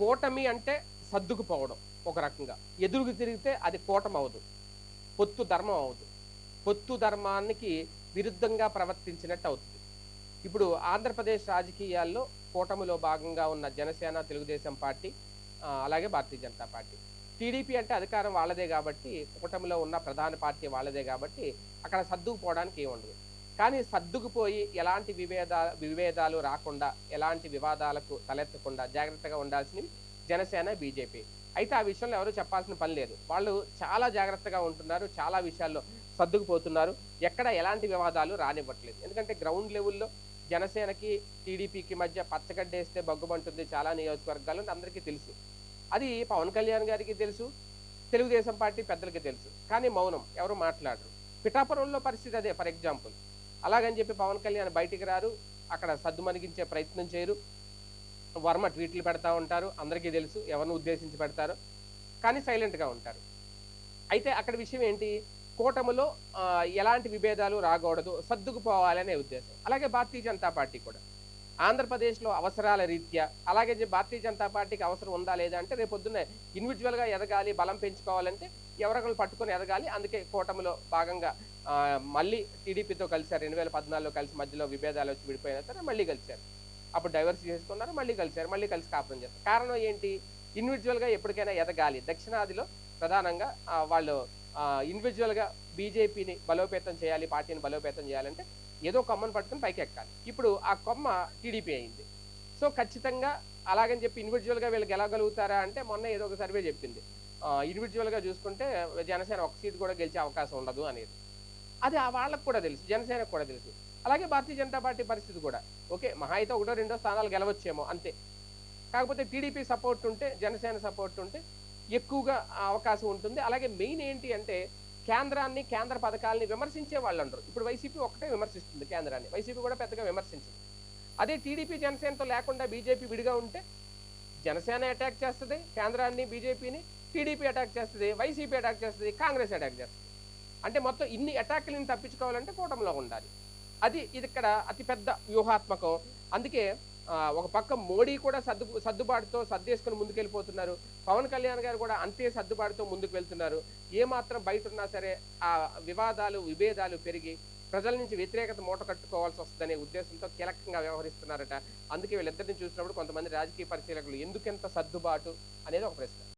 కూటమి అంటే సర్దుకుపోవడం ఒక రకంగా. ఎదురుకు తిరిగితే అది కూటమి అవదు పొత్తు ధర్మం అవదు పొత్తు ధర్మానికి విరుద్ధంగా ప్రవర్తించినట్టు అవుతుంది. ఇప్పుడు ఆంధ్రప్రదేశ్ రాజకీయాల్లో కూటమిలో భాగంగా ఉన్న జనసేన తెలుగుదేశం పార్టీ అలాగే భారతీయ జనతా పార్టీ. టీడీపీ అంటే అధికారం వాళ్ళదే కాబట్టి కూటమిలో ఉన్న ప్రధాన పార్టీ వాళ్ళదే కాబట్టి అక్కడ సర్దుకుపోవడానికి ఏమి ఉండదు. కానీ సర్దుకుపోయి ఎలాంటి విభేద విభేదాలు రాకుండా ఎలాంటి వివాదాలకు తలెత్తకుండా జాగ్రత్తగా ఉండాల్సినవి జనసేన బీజేపీ. అయితే ఆ విషయంలో ఎవరు చెప్పాల్సిన పని లేదు. వాళ్ళు చాలా జాగ్రత్తగా ఉంటున్నారు చాలా విషయాల్లో సర్దుకుపోతున్నారు. ఎక్కడ ఎలాంటి వివాదాలు రానివ్వట్లేదు. ఎందుకంటే గ్రౌండ్ లెవెల్లో జనసేనకి టీడీపీకి మధ్య పచ్చగడ్డేస్తే బగ్గుమంటుంది చాలా నియోజకవర్గాలు అందరికీ తెలుసు. అది పవన్ కళ్యాణ్ గారికి తెలుసు తెలుగుదేశం పార్టీ పెద్దలకి తెలుసు. కానీ మౌనం ఎవరు మాట్లాడరు. పిఠాపురంలో పరిస్థితి అదే ఫర్ ఎగ్జాంపుల్. అలాగని చెప్పి పవన్ కళ్యాణ్ బయటికి రారు. అక్కడ సద్దుమణిగించే ప్రయత్నం చేయరు. వర్మ ట్వీట్లు పెడతా ఉంటారు. అందరికీ తెలుసు ఎవరిని ఉద్దేశించి పెడతారు. కానీ సైలెంట్గా ఉంటారు. అయితే అక్కడ విషయం ఏంటి? కూటమిలో ఎలాంటి విభేదాలు రాకూడదు. సర్దుకుపోవాలనే ఉద్దేశం. అలాగే భారతీయ జనతా పార్టీ కూడా. ఆంధ్రప్రదేశ్లో అవసరాల రీత్యా అలాగే భారతీయ జనతా పార్టీకి అవసరం ఉందా లేదా అంటే రేపు ఇండివిజువల్గా ఎదగాలి బలం పెంచుకోవాలంటే ఎవరొకరు పట్టుకొని ఎదగాలి. అందుకే కూటమిలో భాగంగా మళ్ళీ టీడీపీతో కలిశారు. రెండు వేల పద్నాలుగులో కలిసి మధ్యలో విభేదాలు వచ్చి విడిపోయిన సరే మళ్ళీ కలిశారు. అప్పుడు డైవర్స్ చేసుకున్నారు మళ్ళీ కలిశారు మళ్ళీ కలిసి కాపురం చేస్తారు కారణం ఏంటి? ఇండివిజువల్గా ఎప్పటికైనా ఎదగాలి. దక్షిణాదిలో ప్రధానంగా వాళ్ళు ఇండివిజువల్గా బీజేపీని బలోపేతం చేయాలి పార్టీని బలోపేతం చేయాలంటే ఏదో కొమ్మను పట్టుకుని పైకి ఎక్కాలి ఇప్పుడు ఆ కొమ్మ టీడీపీ అయింది. సో ఖచ్చితంగా అలాగని చెప్పి ఇండివిజువల్గా వీళ్ళు గెలవగలుగుతారా అంటే మొన్న ఏదో ఒక సర్వే చెప్పింది. ఇండివిజువల్గా చూసుకుంటే జనసేన ఒక సీట్ కూడా గెలిచే అవకాశం ఉండదు అనేది. అది ఆ వాళ్ళకు కూడా తెలుసు జనసేనకు కూడా తెలుసు. అలాగే భారతీయ జనతా పార్టీ పరిస్థితి కూడా. ఓకే మహా అయితే ఒకటో రెండో స్థానాలు గెలవచ్చేమో అంతే. కాకపోతే టీడీపీ సపోర్ట్ ఉంటే జనసేన సపోర్ట్ ఉంటే ఎక్కువగా అవకాశం ఉంటుంది. అలాగే మెయిన్ ఏంటి అంటే కేంద్రాన్ని కేంద్ర పథకాలని విమర్శించే వాళ్ళు ఉండరు ఇప్పుడు వైసీపీ ఒక్కటే విమర్శిస్తుంది కేంద్రాన్ని. వైసీపీ కూడా పెద్దగా విమర్శించింది. అదే టీడీపీ జనసేనతో లేకుండా బీజేపీ విడిగా ఉంటే జనసేన అటాక్ చేస్తుంది కేంద్రాన్ని బీజేపీని టీడీపీ అటాక్ చేస్తుంది వైసీపీ అటాక్ చేస్తుంది కాంగ్రెస్ అటాక్ చేస్తుంది. అంటే మొత్తం ఇన్ని అటాక్లను తప్పించుకోవాలంటే కూటమిలో ఉండాలి. అది ఇది ఇక్కడ అతిపెద్ద వ్యూహాత్మకం. అందుకే ఒక పక్క మోడీ కూడా సర్దు సర్దుబాటుతో సర్దేసుకుని ముందుకెళ్ళిపోతున్నారు. పవన్ కళ్యాణ్ గారు కూడా అంతే సర్దుబాటుతో ముందుకు వెళ్తున్నారు. ఏ మాత్రం బయట ఉన్నా సరే ఆ వివాదాలు విభేదాలు పెరిగి ప్రజల నుంచి వ్యతిరేకత మూట కట్టుకోవాల్సి వస్తుందనే ఉద్దేశంతో కీలకంగా వ్యవహరిస్తున్నారట. అందుకే వీళ్ళిద్దరిని చూసినప్పుడు కొంతమంది రాజకీయ పరిశీలకులు ఎందుకెంత సర్దుబాటు అనేది ఒక ప్రశ్న.